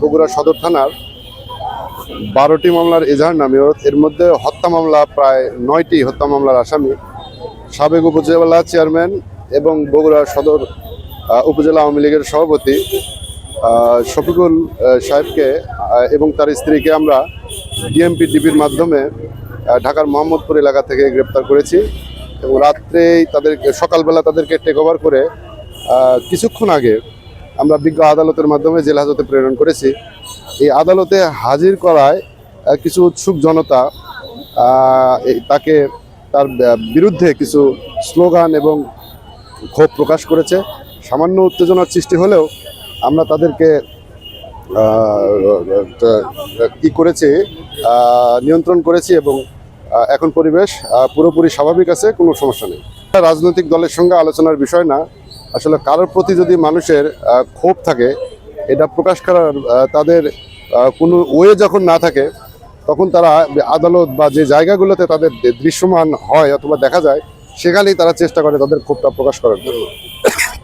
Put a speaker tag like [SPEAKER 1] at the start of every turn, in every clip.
[SPEAKER 1] বগুড়া সদর থানার বারোটি মামলার এজাহার নামেও এর মধ্যে হত্যা মামলা প্রায় নয়টি হত্যা মামলার আসামি। সাবেক উপজেলা চেয়ারম্যান এবং বগুড়া সদর উপজেলা আওয়ামী লীগের সভাপতি শফিকুল সাহেবকে এবং তার স্ত্রীকে আমরা ডিএমপি ডিবির মাধ্যমে ঢাকার মোহাম্মদপুর এলাকা থেকে গ্রেপ্তার করেছি এবং রাত্রেই তাদেরকে সকালবেলা তাদেরকে টেক ওভার করে কিছুক্ষণ আগে আমরা বিজ্ঞ আদালতের মাধ্যমে জেল হাজতে প্রেরণ করেছি। এই আদালতে হাজির করায় কিছু উৎসুক জনতা তাকে তার বিরুদ্ধে কিছু স্লোগান এবং ক্ষোভ প্রকাশ করেছে। সামান্য উত্তেজনার সৃষ্টি হলেও আমরা তাদেরকে কি করেছি নিয়ন্ত্রণ করেছি এবং এখন পরিবেশ পুরোপুরি স্বাভাবিক আছে, কোনো সমস্যা নেই। রাজনৈতিক দলের সঙ্গে আলোচনার বিষয় না। আসলে কারোর প্রতি যদি মানুষের ক্ষোভ থাকে, এটা প্রকাশ করার তাদের কোনো ওয়ে যখন না থাকে, তখন তারা আদালত বা যে জায়গাগুলোতে তাদের দৃশ্যমান হয় অথবা দেখা যায়, সেখানেই তারা চেষ্টা করে তাদের ক্ষোভটা প্রকাশ করার জন্য।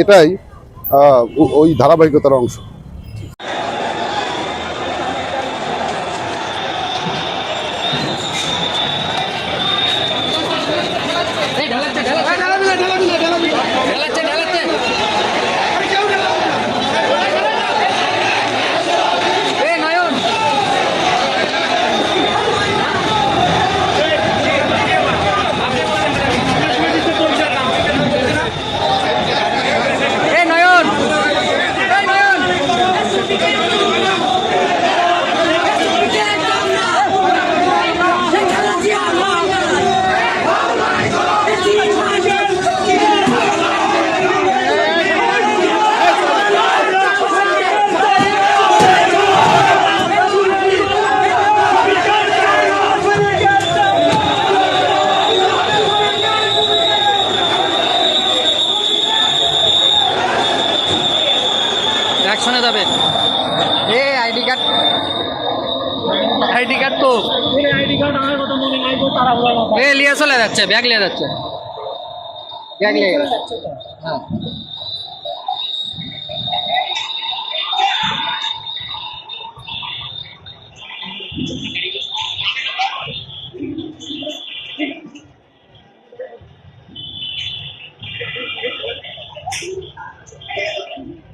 [SPEAKER 1] এটাই ওই ধারাবাহিকতার অংশ।
[SPEAKER 2] পেছনে যাবে। এ আইডি কার্ড। আইডি কার্ড তো।
[SPEAKER 3] আইডি কার্ড আমার কথা মনে নাই তো তারা
[SPEAKER 2] এ লিয়ে চলে যাচ্ছে ব্যাগ নিয়ে যাচ্ছে। ব্যাগ নিয়ে যাচ্ছে হ্যাঁ। Thank you.